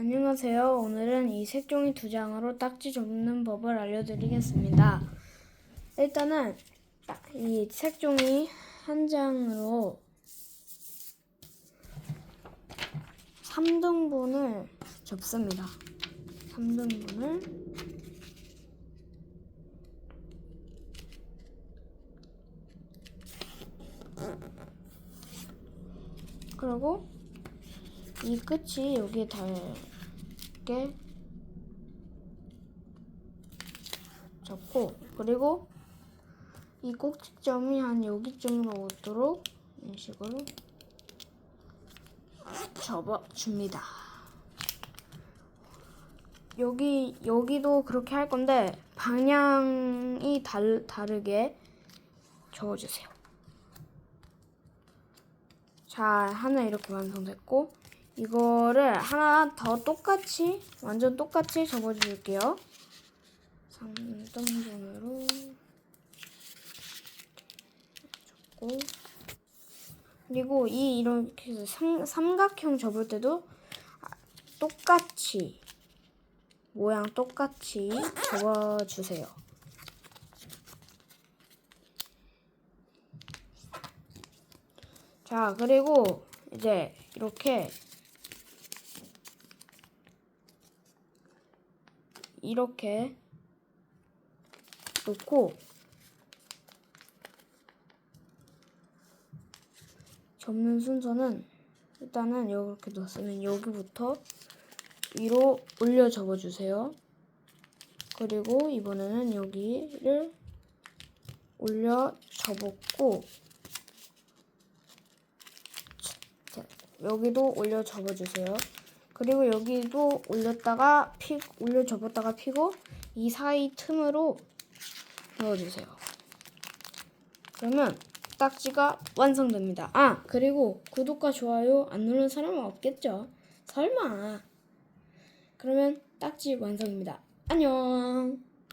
안녕하세요. 오늘은 이 색종이 두 장으로 딱지 접는 법을 알려드리겠습니다. 일단은 이 색종이 한 장으로 3등분을 접습니다. 3등분을 그리고 이 끝이 여기에 닿 게 접고 그리고 이 꼭지점이 한 여기쯤으로 오도록 이런 식으로 접어줍니다. 여기 여기도 그렇게 할 건데 방향이 다르, 다르게 접어주세요. 자, 하나 이렇게 완성됐고 이거를 하나 더 똑같이 완전 똑같이 접어줄게요. 3등분으로 접고 그리고 이 이렇게 해서 삼, 삼각형 접을 때도 아, 똑같이 모양 똑같이 접어주세요. 자, 그리고 이제 이렇게 이렇게 놓고 접는 순서는 일단은 이렇게 놨으면 여기부터 위로 올려 접어주세요. 그리고 이번에는 여기를 올려 접었고 자, 여기도 올려 접어주세요. 그리고 여기도 올렸다가 피 올려 접었다가 피고 이 사이 틈으로 넣어주세요. 그러면 딱지가 완성됩니다. 아 그리고 구독과 좋아요 안 누르는 사람은 없겠죠? 설마. 그러면 딱지 완성입니다. 안녕.